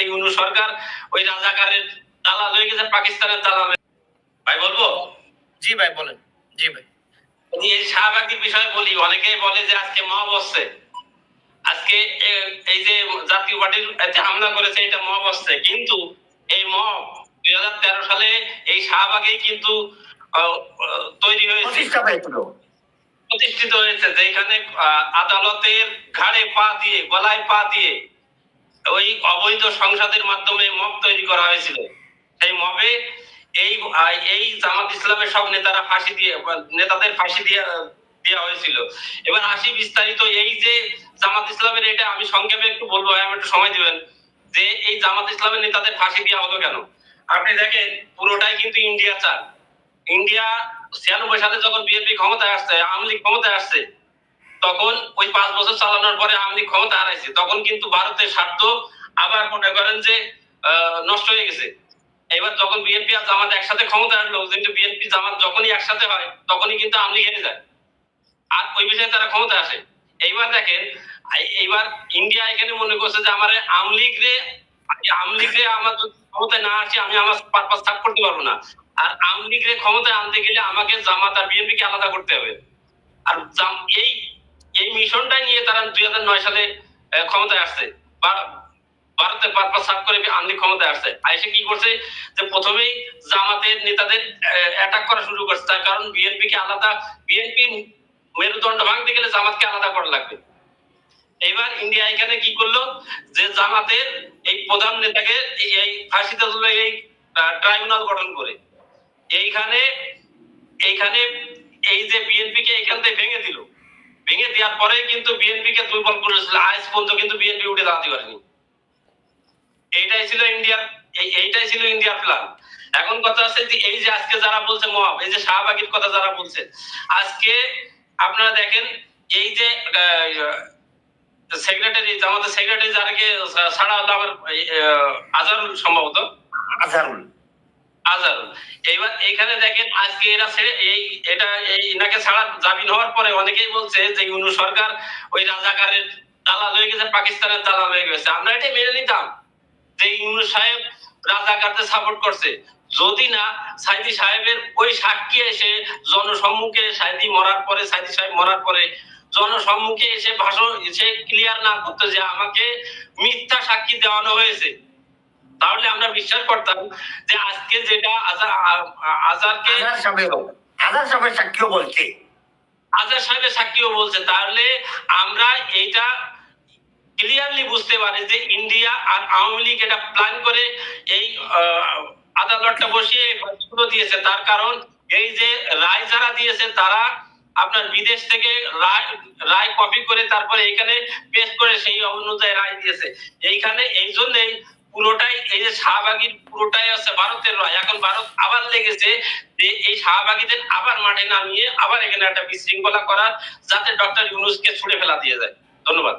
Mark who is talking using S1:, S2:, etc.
S1: যে ইউনু সরকার ওই রাজাকারের দালাল হয়ে গেছে পাকিস্তানের দালাল। ভাই বলব?
S2: জি ভাই বলেন। জি ভাই।
S1: এই শাহবাগির বিষয়ে বলি অনেকেই বলে যে আজকে হচ্ছে। আজকে এই যে জাতীয় পার্টির হামলা করেছে এটা হচ্ছে। কিন্তু এই মব দুই হাজার তেরো সালে এই শাহবাগেই কিন্তু তৈরি হয়েছে। প্রতিষ্ঠিত হয়েছে যেখানে আদালতের ঘাড়ে পা দিয়ে গলায় পা দিয়ে ওই অবৈধ সংসদের মাধ্যমে মব তৈরি করা হয়েছিল। সেই মবে এই এই জামাত ইসলামের সব নেতারা ফাঁসি দিয়ে নেতাদের ফাঁসি দিয়ে দেওয়া হয়েছিল। এবার আসি বিস্তারিত এই যে জামাত ইসলামের এটা, আমি সংক্ষেপে একটু বলব আমি একটু সময় দিবেন, যে এই জামাত ইসলামের নেতাদের ফাঁসি দেওয়া হলো কেন? আপনি দেখেন, পুরোটাই কিন্তু ইন্ডিয়া চান ইন্ডিয়া ছিয়ানব্বই সালে যখন বিএনপি ক্ষমতায় আসছে, আওয়ামী লীগ ক্ষমতায় আসছে তখন ওই পাঁচ বছর চালানোর পরে লীগ ক্ষমতা হারাইছে। তখন কিন্তু ভারতের স্বার্থ আবার মনে করেন যে নষ্ট হয়ে গেছে। এবার যখন বিএনপি আর জামাত একসাথে ক্ষমতা আসলো কিন্তু বিএনপি জামাত যখনই একসাথে হয়, তখনই কিন্তু আওয়ামী লীগ হেরে যায়। আর ওই বিষয়ে তারা ক্ষমতা আসে। এইবার দেখেন এইবার ইন্ডিয়া এখানে মনে করছে যে আমার আওয়ামী লীগ রে আওয়ামী লীগ রে আমার ক্ষমতায় না আসি, আমি আমার পারপাস থাক করতে পারব না। আর আওয়ামী লীগ রে ক্ষমতায় আনতে গেলে আমাকে জামাত আর বিএনপি কে আলাদা করতে হবে। আর এই মিশনটাই নিয়ে তারা দুই হাজার নয় সালে ক্ষমতায় আসছে। সাফ করে লীগ ক্ষমতায় আসছে। আর এসে কি করছে? যে প্রথমেই জামাতের নেতাদের অ্যাটাক করা শুরু করছে। তার কারণ বিএনপি কে আলাদা, বিএনপি মেরুদণ্ড ভাঙতে গেলে জামাতকে আলাদা করা লাগবে। এবার ইন্ডিয়া এখানে কি করল? যে জামাতের এই প্রধান নেতাকে এই- ফাঁসিতে এই ট্রাইব্যুনাল গঠন করে। এইখানে এইখানে এই যে বিএনপি কে এখান থেকে ভেঙে দিল। ভেঙে দেওয়ার পরে কিন্তু বিএনপি কে দুর্বল করেছিল। আজ পর্যন্ত কিন্তু বিএনপি উঠে দাঁড়াতে পারেনি। এইটাই ছিল ইন্ডিয়ার এইটাই ছিল ইন্ডিয়ার প্ল্যান এখন কথা আছে যে এই যে আজকে যারা বলছে মহাব এই যে শাহবাগির কথা যারা বলছে আজকে আপনারা দেখেন এই যে সেক্রেটারি আমাদের সেক্রেটারি যারাকে ছাড়া এই, সম্ভবত।
S3: আজহারুল
S1: এইবার এখানে দেখেন আজকে এরা ছেড়ে এই এটা এই ইনাকে ছাড়া জামিন হওয়ার পরে অনেকেই বলছে যে ইউনু সরকার ওই রাজাকারের দালাল হয়ে গেছে, পাকিস্তানের দালাল হয়ে গেছে। আমরা এটা মেনে নিতাম যে ইউনু সাহেব রাজাকারদের সাপোর্ট করছে। যদি না, সাইদি সাহেবের ওই সাক্ষী এসে জনসম্মুখে সাইদি মরার পরে সাইদি সাহেব মরার পরে জনসম্মুখে এসে ভাষণ এসে ক্লিয়ার না করতে যে আমাকে মিথ্যা সাক্ষী দেওয়ানো হয়েছে। তাহলে আমরা বিশ্বাস করতাম যে আজকে যেটা আজার আজারকে
S3: আজহার সাহেবের সাক্ষীও বলছে।
S1: আজার সাহেবের সাক্ষীও বলছে। তাহলে আমরা এইটা ক্লিয়ারলি বুঝতে পারি যে ইন্ডিয়া আর আওয়ামী লীগ এটা প্ল্যান করে এই আদালতটা বসিয়ে দিয়েছে। তার কারণ এই যে রায় যারা দিয়েছে তারা আপনার বিদেশ থেকে রায় রায় কপি করে তারপরে এখানে পেশ করে সেই অনুযায়ী রায় দিয়েছে। এইখানে এই জন্যই পুরোটাই এই যে শাহবাগির পুরোটাই আছে ভারতের রায় এখন ভারত আবার লেগেছে যে এই শাহবাগীদের আবার মাঠে নামিয়ে আবার এখানে একটা বিশৃঙ্খলা করার, যাতে ডক্টর ইউনুসকে ছুড়ে ফেলা দিয়ে যায়। ধন্যবাদ।